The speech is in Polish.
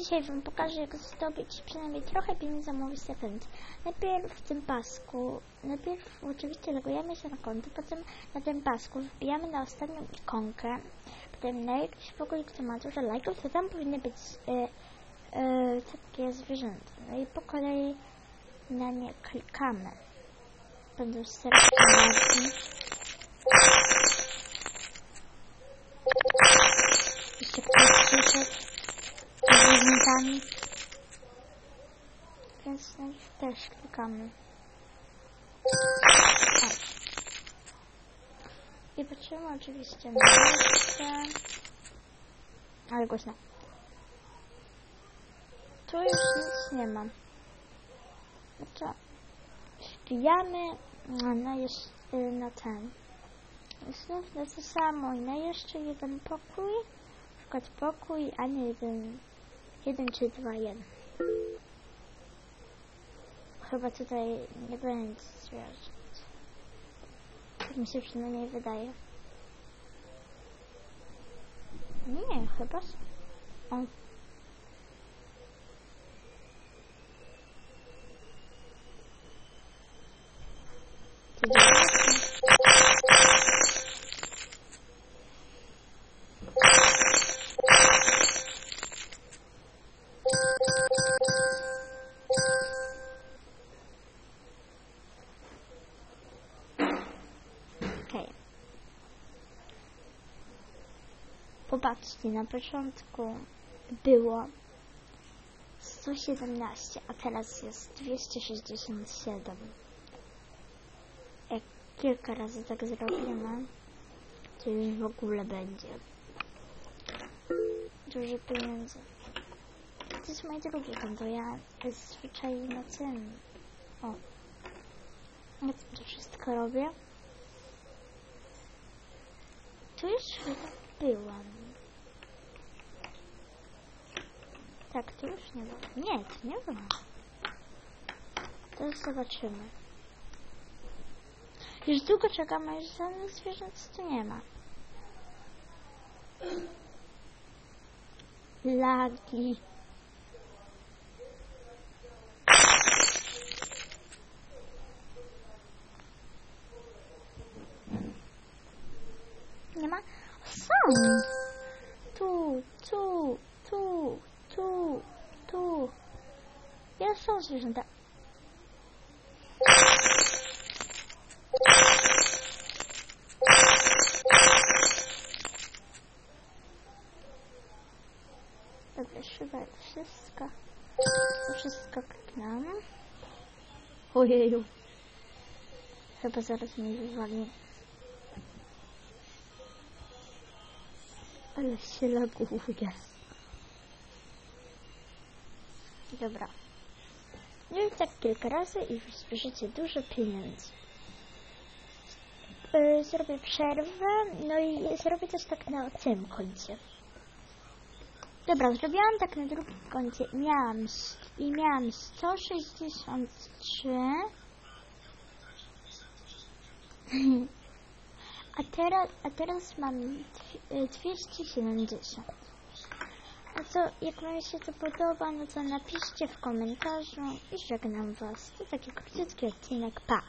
dzisiaj Wam pokażę, jak zdobyć przynajmniej trochę pieniędzy za Second. Najpierw w tym pasku, najpierw oczywiście logujemy się na konto, potem na tym pasku wbijamy na ostatnią ikonkę, potem na jakiś pokój, kto ma dużo lajków, to tam powinny być e, e, takie zwierzęta. No i po kolei na nie klikamy. Będą serce zwierzętami. Więc na też klikamy. O. I patrzymy oczywiście na listę. Ale głośno. Tu już nic nie ma. No to wbijamy na, jeszcze, na ten. I znów na to samo i na jeszcze jeden pokój. Na przykład pokój, a nie jeden, jeden czy dwa, jeden. Chyba tutaj nie będzie zwierząt. Tak mi się przynajmniej wydaje. Nie, chyba. s- O. Ty Popatrzcie, na początku było 117, a teraz jest 267. Jak kilka razy tak zrobimy, to już w ogóle będzie dużo pieniędzy. To jest moje drugie konto, ja zazwyczaj na tym, o, ja to wszystko robię. Tu już byłam. Tak, tu już nie byłam. Nie, tu nie byłam. To zobaczymy. Już długo czekam, a już żadnych zwierząt tu nie ma. Lagi. Nie ma? Są! Tu, tu, tu, tu, tu. Jest są zwierzęta. Dobra, chyba wszystko. Wszystko kliknąłem. Ojeju. Chyba zaraz mnie wywali. Ale się laguje. Dobra. No i tak kilka razy i już dużo pieniędzy. Yy, Zrobię przerwę, no i zrobię też tak na tym koncie. Dobra, zrobiłam tak na drugim koncie. Miałam i miałam 163. A teraz, a teraz mam dwi- y, 270. A co, jak Wam się to podoba, no to napiszcie w komentarzu i żegnam Was. To taki krótki odcinek. Pa!